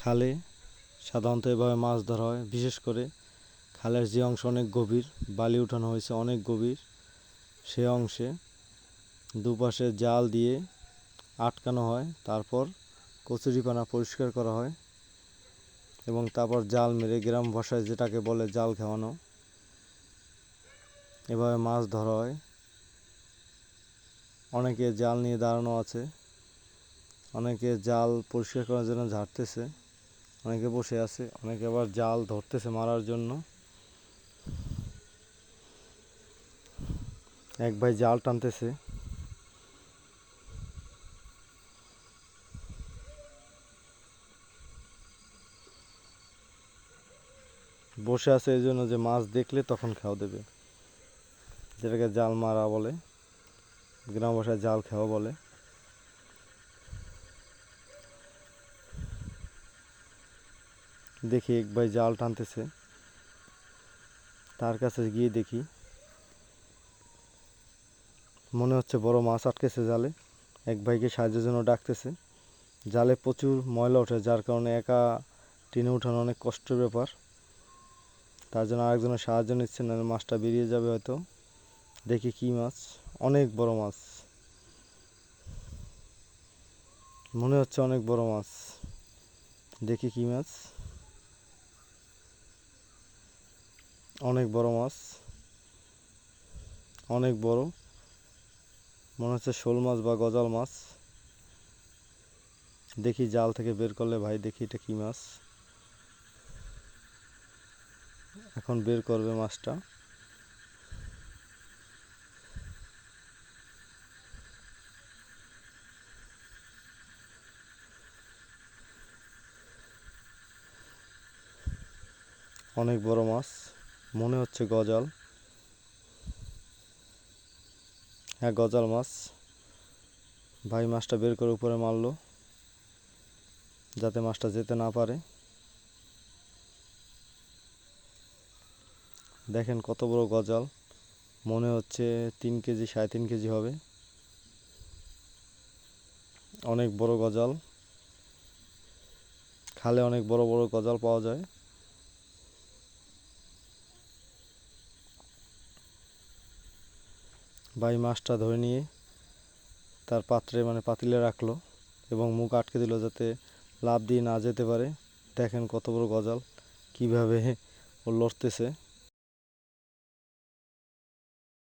খালে সাধারণত এভাবে মাছ ধরা হয়। বিশেষ করে খালের যে অংশ অনেক গভীর, বালি উঠানো হয়েছে অনেক গভীর, সে অংশে দুপাশে জাল দিয়ে আটকানো হয়, তারপর কচুরিপানা পরিষ্কার করা হয় এবং তারপর জাল মেরে গ্রাম ভাষায় যেটাকে বলে জাল খাওয়ানো। এভাবে মাছ ধরা হয়। অনেকে জাল নিয়ে দাঁড়ানো আছে, অনেকে জাল পরিষ্কার করার জন্য ঝাড়তেছে। অনেকে বসে আছে, অনেকে আবার জাল ধরতেছে মারার জন্য। এক ভাই জাল টানতেছে। বসে আছে এই জন্য যে মাছ দেখলে তখন খাওয়া দেবে। যেটাকে জাল মারা বলে গ্রাম ভাষায় জাল খাওয়া বলে। দেখি এক ভাই জাল টানতেছে। তার কাছে গিয়ে দেখি। মনে হচ্ছে বড় মাছ আটকেছে জালে। এক ভাইকে সাহায্যের জন্য ডাকতেছে। জালে প্রচুর ময়লা ওঠে, যার কারণে একা টেনে উঠানো অনেক কষ্টের ব্যাপার। তার জন্য আরেকজনের সাহায্য নিচ্ছে না মাছটা বেরিয়ে যাবে হয়তো। দেখি কি মাছ, অনেক বড় মাছ। মনে হচ্ছে অনেক বড় মাছ। দেখি কি মাছ। অনেক বড় মাছ। অনেক বড়। মনে হচ্ছে শোল মাছ বা গজাল মাছ। দেখি জাল থেকে বের করলে ভাই দেখি এটা কি মাছ। এখন বের করবে মাছটা। অনেক বড় মাছ। মনে হচ্ছে গজাল। হ্যাঁ গজাল মাছ। ভাই মাছটা বের করে উপরে মারলো, যাতে মাছটা যেতে না পারে। দেখেন কত বড় গজাল। মনে হচ্ছে তিন কেজি, সাড়ে তিন কেজি হবে। অনেক বড় গজাল। খালে অনেক বড় বড় গজাল পাওয়া যায়। ভাই মাছটা ধরে নিয়ে তার পাত্রে মানে পাতিলে রাখল এবং মুখ আটকে দিল যাতে লাভ দিয়ে না যেতে পারে। দেখেন কত বড় গজাল। কীভাবে ও লড়তেছে।